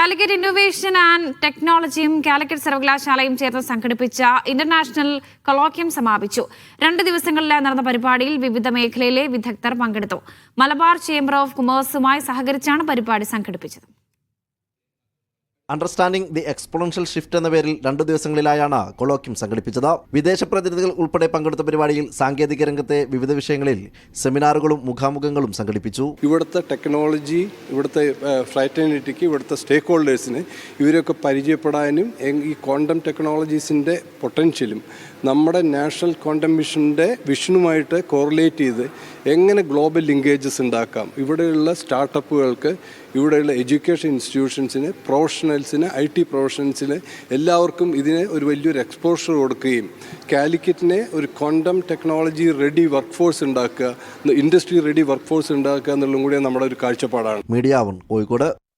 Calicut innovation and ടെക്നോളജിയും കാലിക്കറ്റ് സർവകലാശാലയും ചേർന്ന് സംഘടിപ്പിച്ച ഇന്റർനാഷണൽ കൊളോക്യം സമാപിച്ചു. രണ്ട് ദിവസങ്ങളിലായി നടന്ന പരിപാടിയിൽ വിവിധ മേഖലയിലെ വിദഗ്ധർ പങ്കെടുത്തു. മലബാർ ചേംബർ ഓഫ് കൊമേഴ്സുമായി സഹകരിച്ചാണ് പരിപാടി സംഘടിപ്പിച്ചത്. അണ്ടർസ്റ്റാൻഡിംഗ് ദി എക്സ്പോണൻഷ്യൽ ഷിഫ്റ്റ് എന്ന പേരിൽ രണ്ടു ദിവസങ്ങളിലായാണ് കൊളോക്യം സംഘടിപ്പിച്ചത്. വിദേശ പ്രതിനിധികൾ ഉൾപ്പെടെ പങ്കെടുത്ത പരിപാടിയിൽ സാങ്കേതിക രംഗത്തെ വിവിധ വിഷയങ്ങളിൽ സെമിനാറുകളും മുഖാമുഖങ്ങളും സംഘടിപ്പിച്ചു. ഇവിടുത്തെ ടെക്നോളജി ഇവിടുത്തെ ഫ്രൈറ്റനിറ്റിക്ക് ഇവിടുത്തെ സ്റ്റേക്ക് ഹോൾഡേഴ്സിന് ഇവരെയൊക്കെ പരിചയപ്പെടാനും ഈ ക്വാണ്ടം ടെക്നോളജീസിന്റെ പൊട്ടൻഷ്യലും നമ്മുടെ നാഷണൽ ക്വാണ്ടം മിഷന്റെ വിഷനുമായിട്ട് കോറിലേറ്റ് ചെയ്ത് എങ്ങനെ ഗ്ലോബൽ ലിങ്കേജസ് ഉണ്ടാക്കാം? ഇവിടെയുള്ള സ്റ്റാർട്ടപ്പുകൾക്ക് ഇവിടെയുള്ള എഡ്യൂക്കേഷൻ ഇൻസ്റ്റിറ്റ്യൂഷൻസിന് പ്രൊഫഷണൽസിന് ഐ ടി പ്രൊഫഷണൽസിന് എല്ലാവർക്കും ഇതിന് ഒരു വലിയൊരു എക്സ്പോഷർ കൊടുക്കുകയും കാലിക്കറ്റിനെ ഒരു quantum technology ready work force ഉണ്ടാക്കുക ഇൻഡസ്ട്രി റെഡി വർക്ക് ഫോഴ്സ് ഉണ്ടാക്കുക എന്നുള്ളതും കൂടി നമ്മുടെ ഒരു കാഴ്ചപ്പാടാണ്. മീഡിയ കോഴിക്കോട്.